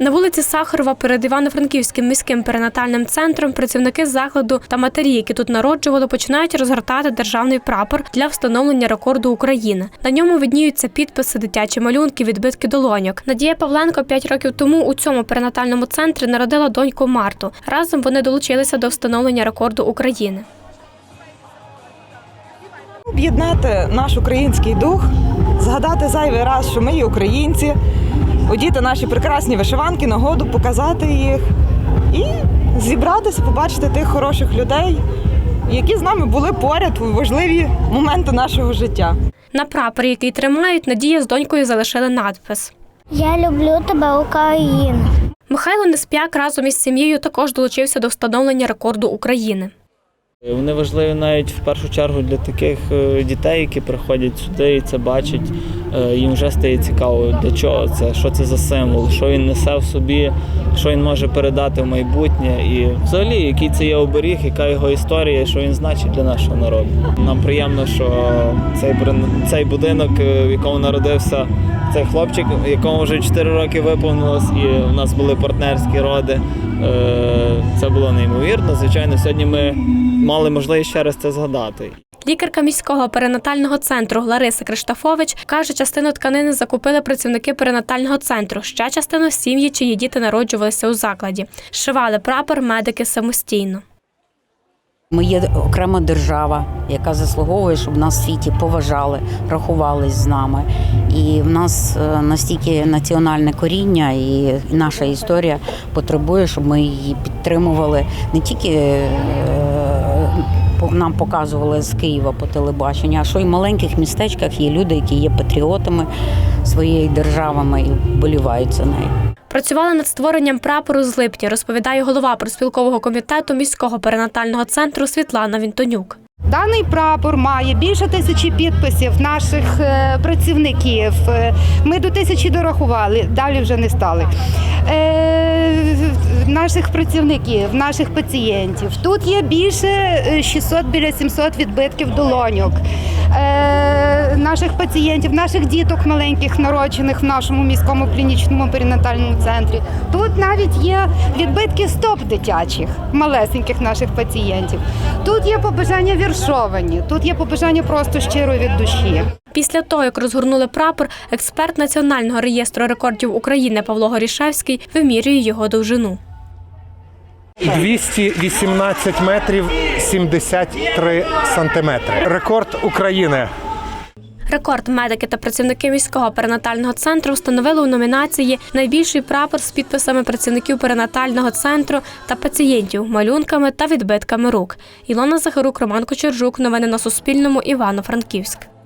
На вулиці Сахарова перед Івано-Франківським міським перинатальним центром працівники закладу та матері, які тут народжували, починають розгортати державний прапор для встановлення рекорду України. На ньому видніються підписи, дитячі малюнки, відбитки долоньок. Надія Павленко п'ять років тому у цьому перинатальному центрі народила доньку Марту. Разом вони долучилися до встановлення рекорду України. Об'єднати наш український дух, згадати зайвий раз, що ми є українці, одіти наші прекрасні вишиванки, нагоду показати їх і зібратися, побачити тих хороших людей, які з нами були поряд у важливі моменти нашого життя. На прапорі, який тримають, Надія з донькою залишили надпис. Я люблю тебе, Україну. Михайло Неспяк разом із сім'єю також долучився до встановлення рекорду України. Вони важливі навіть в першу чергу для таких е, дітей, які приходять сюди і це бачать. Е, Їм вже стає цікаво, для чого це, що це за символ, що він несе в собі, що він може передати в майбутнє. І взагалі, який це є оберіг, яка його історія, що він значить для нашого народу. Нам приємно, що цей цей будинок, е, в якому народився цей хлопчик, якому вже 4 роки виповнилось, і у нас були партнерські роди. Е, Це було неймовірно. Звичайно, сьогодні ми мали можливість ще раз це згадати. Лікарка міського перинатального центру Лариса Криштафович каже, частину тканини закупили працівники перинатального центру. Ще частину сім'ї, чиї діти народжувалися у закладі. Шивали прапор медики самостійно. Ми є окрема держава, яка заслуговує, щоб нас в світі поважали, рахувались з нами. І в нас е, настільки національне коріння, і наша історія потребує, щоб ми її підтримували не тільки. Нам показували з Києва по телебаченню, а що й в маленьких містечках є люди, які є патріотами своєї держави і вболівають за нею. Працювали над створенням прапору з липня, розповідає голова проспілкового комітету міського перинатального центру Світлана Вінтонюк. Даний прапор має більше тисячі підписів наших е, працівників. Е, Ми до тисячі дорахували, далі вже не стали. Е, Наших працівників, наших пацієнтів. Тут є більше е, 600, біля 700 відбитків долоньок. Наших пацієнтів, наших діток маленьких, народжених в нашому міському клінічному перинатальному центрі. Тут навіть є відбитки стоп дитячих, малесеньких наших пацієнтів. Тут є побажання віршовані, тут є побажання просто щиро від душі. Після того, як розгорнули прапор, експерт Національного реєстру рекордів України Павло Горішевський вимірює його довжину. 218 метрів 73 сантиметри. Рекорд України. Рекорд медики та працівники міського перинатального центру встановили у номінації Найбільший прапор з підписами працівників перинатального центру та пацієнтів, малюнками та відбитками рук. Ілона Захарук, Роман Кочержук. Новини на Суспільному. Івано-Франківськ.